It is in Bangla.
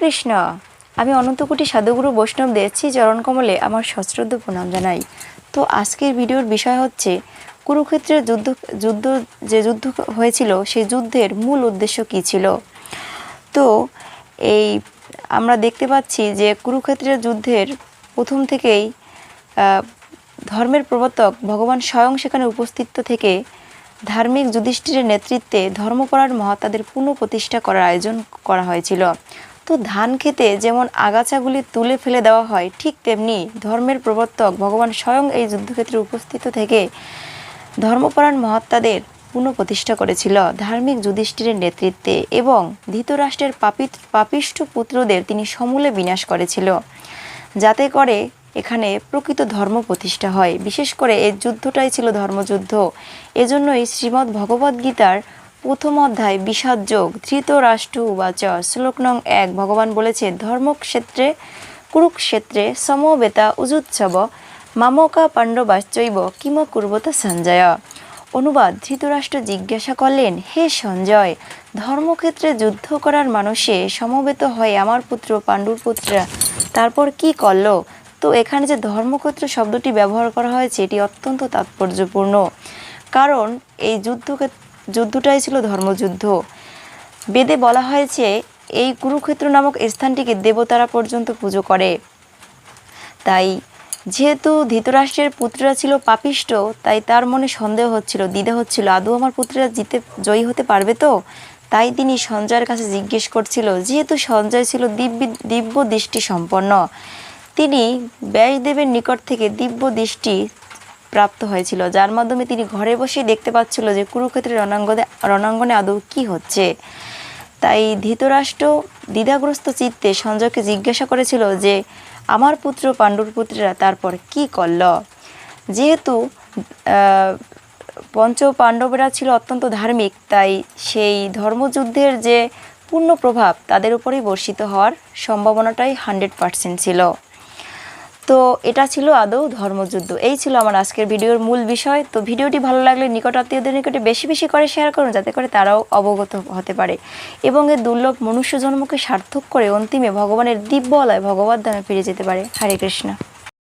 কৃষ্ণ, আমি অনন্তকুটি সাধুগুরু বৈষ্ণব দেখছি চরণকমলে আমার সশ্রদ্ধ প্রণাম জানাই। তো আজকের ভিডিওর বিষয় হচ্ছে, কুরুক্ষেত্রের যুদ্ধ যুদ্ধ যে যুদ্ধ হয়েছিল, সেই যুদ্ধের মূল উদ্দেশ্য কী ছিল? তো এই আমরা দেখতে পাচ্ছি যে কুরুক্ষেত্রের যুদ্ধের প্রথম থেকেই ধর্মের প্রবর্তক ভগবান স্বয়ং সেখানে উপস্থিত থেকে ধার্মিক যুধিষ্ঠিরের নেতৃত্বে ধর্মপরায়ণ মহাত্মাদের পুনঃপ্রতিষ্ঠা করার আয়োজন করা হয়েছিল। তো ধান খেতে যেমন আগাছাগুলি তুলে ফেলে দেওয়া হয়, ঠিক তেমনি ধর্মের প্রবর্তক ভগবান স্বয়ং এই যুদ্ধক্ষেত্রে উপস্থিত থেকে ধর্মপরায়ণ মহাত্মাদের পুনঃপ্রতিষ্ঠা করেছিল ধার্মিক যুধিষ্ঠিরের নেতৃত্বে এবং ধৃতরাষ্ট্রের পাপিত, পাপিষ্ঠ পুত্রদের তিনি সমূলে বিনাশ করেছিল। যাতে করে এখানে প্রকৃত ধর্ম প্রতিষ্ঠা হয়। বিশেষ করে এই যুদ্ধটাই ছিল ধর্মযুদ্ধ। এজন্যই শ্রীমদ্ ভগবদ্গীতার প্রথম অধ্যায়, বিষাদ যোগ ধৃতরাষ্ট্র উবাচ শ্লোক নং এক, ভগবান বলেছে, ধর্মক্ষেত্রে, কুরুক্ষেত্রে সমবেতা উজুৎসব, মামকা পাণ্ডবাশ্চৈব, কিম কুর্বতা সঞ্জয়। অনুবাদ, ধৃতরাষ্ট্র জিজ্ঞাসা করলেন, হে সঞ্জয়, ধর্মক্ষেত্রে যুদ্ধ করার মানুষে সমবেত হয় আমার পুত্র, পাণ্ডুর পুত্রা, তারপর কি করল? তো এখানে যে ধর্মক্ষেত্র শব্দটি ব্যবহার করা হয়েছে এটি অত্যন্ত তাৎপর্যপূর্ণ। কারণ, এই যুদ্ধ যুদ্ধটাই ছিল ধর্মযুদ্ধ। বেদে বলা হয়েছে এই কুরুক্ষেত্র নামক স্থানটিকে দেবতারা পর্যন্ত পুজো করে। তাই যেহেতু ধৃতরাষ্ট্রের পুত্ররা ছিল পাপিষ্ট, তাই তার মনে সন্দেহ হচ্ছিল, দ্বিধা হচ্ছিল, আদৌ আমার পুত্ররা জিতে, জয়ী হতে পারবে তো? তাই তিনি সঞ্জয়ের কাছে জিজ্ঞেস করছিল, যেহেতু সঞ্জয় ছিল দিব্য দিব্য দৃষ্টি সম্পন্ন তিনি ব্যাসদেবের নিকট থেকে দিব্য দৃষ্টি প্রাপ্ত হয়েছিল। যার মাধ্যমে তিনি ঘরে বসেই দেখতে পাচ্ছিল যে কুরুক্ষেত্রের রণাঙ্গনে রণাঙ্গনে আদৌ কী হচ্ছে। তাই ধৃতরাষ্ট্র দ্বিধাগ্রস্ত চিত্তে সঞ্জয়কে জিজ্ঞাসা করেছিল যে, আমার পুত্র পাণ্ডুর পুত্রেরা তারপর কি করল? যেহেতু পঞ্চ পাণ্ডবেরা ছিল অত্যন্ত ধার্মিক, তাই সেই ধর্মযুদ্ধের যে পূর্ণ প্রভাব তাদের উপরেই বর্ষিত হওয়ার সম্ভাবনাটাই হান্ড্রেড পার্সেন্ট ছিল। তো এটা ছিল আদৌ ধর্মযুদ্ধ। এই ছিল আমার আজকের ভিডিওর মূল বিষয়। তো ভিডিওটি ভালো লাগলে নিকট আত্মীয়দের নিকটে বেশি বেশি করে শেয়ার করুন, যাতে করে তারাও অবগত হতে পারে। এবং এই দুর্লভ মনুষ্য জন্মকে সার্থক করে অন্তিমে ভগবানের দিব্যলয় ভগবত ধামে ফিরে যেতে পারে। হরে কৃষ্ণ।